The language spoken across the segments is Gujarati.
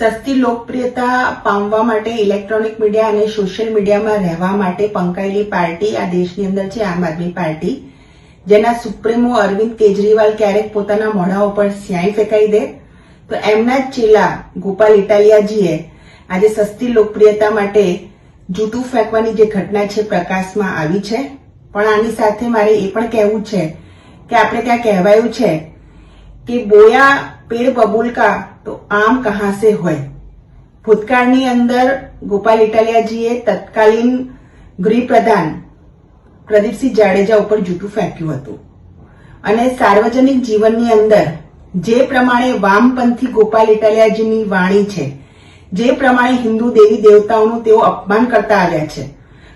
સસ્તી, લોકપ્રિયતા પામવા માટે ઇલેક્ટ્રોનિક મીડિયા અને સોશિયલ મીડિયામાં રહેવા માટે પંકાયેલી પાર્ટી આ દેશની અંદર છે, આમ આદમી પાર્ટી. જેના સુપ્રીમો અરવિંદ કેજરીવાલ ક્યારેક પોતાના મોઢા ઉપર સ્યાહી ફેંકાઈ દે. તો એમના જ ચેલા ગોપાલ ઇટાલિયાજીએ આજે સસ્તી, લોકપ્રિયતા માટે જૂઠું ફેંકવાની જે ઘટના છે, પ્રકાશમાં આવી છે. પણ આની સાથે મારે એ પણ કહેવું છે કે આપણે ત્યાં કહેવાયું છે કે બોયા પેડ બબુલકા તો આમ કહાં સે હોય ભૂતકાળની અંદર ગોપાલ ઇટાલિયાજીએ તત્કાલીન ગૃહપ્રધાન પ્રદીપસિંહ જાડેજા ઉપર જૂઠું ફેંક્યું હતું. અને સાર્વજનિક જીવનની અંદર જે પ્રમાણે વામપંથી ગોપાલ ઇટાલિયાજીની વાણી છે, જે પ્રમાણે હિન્દુ દેવી દેવતાઓનું તેઓ અપમાન કરતા આવ્યા છે.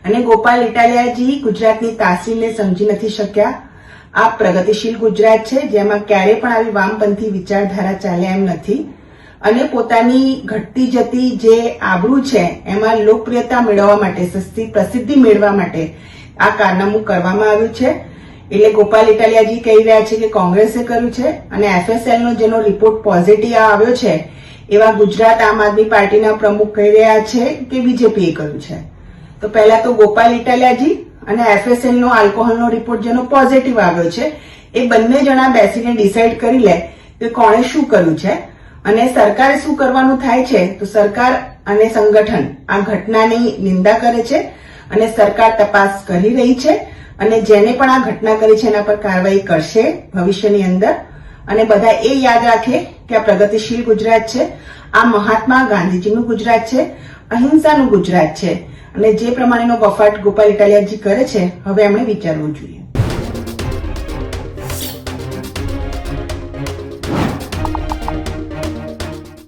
અને ગોપાલ ઇટાલિયાજી ગુજરાતની તાસીરને સમજી નથી શક્યા. આ પ્રગતિશીલ ગુજરાત છે, જેમાં ક્યારે પણ આવી વામપંથી વિચારધારા ચાલે એમ નથી. અને પોતાની ઘટતી જતી જે આબરૂ છે, એમાં લોકપ્રિયતા મેળવવા માટે, સસ્તી પ્રસિદ્ધિ મેળવવા માટે આ કારનામું કરવામાં આવ્યું છે. એટલે ગોપાલ ઇટાલિયાજી કહી રહ્યા છે કે કોંગ્રેસે કર્યું છે અને એફએસએલનો જેનો રિપોર્ટ પોઝિટિવ આવ્યો છે, એવા ગુજરાત આમ આદમી પાર્ટીના પ્રમુખ કહી રહ્યા છે કે બીજેપીએ કર્યું છે. તો પહેલા તો ગોપાલ ઇટાલિયાજી અને એફએસએલ નો આલ્કોહોલનો રિપોર્ટ જેનો પોઝિટિવ આવ્યો છે, એ બંને જણા બેસીને ડિસાઇડ કરી લે કે કોણે શું કર્યું છે. અને સરકારે શું કરવાનું થાય છે, તો સરકાર અને સંગઠન આ ઘટનાની નિંદા કરે છે અને સરકાર તપાસ કરી રહી છે અને જેને પણ આ ઘટના કરી છે એના પર કાર્યવાહી કરશે ભવિષ્યની અંદર. અને બધા એ યાદ રાખે કે આ પ્રગતિશીલ ગુજરાત છે, આ મહાત્મા ગાંધીજીનું ગુજરાત છે, અહિંસાનું ગુજરાત છે. અને જે પ્રમાણેનો વફાટ ગોપાલ ઇટાલિયાજી કરે છે હવે એમણે વિચારવું જોઈએ.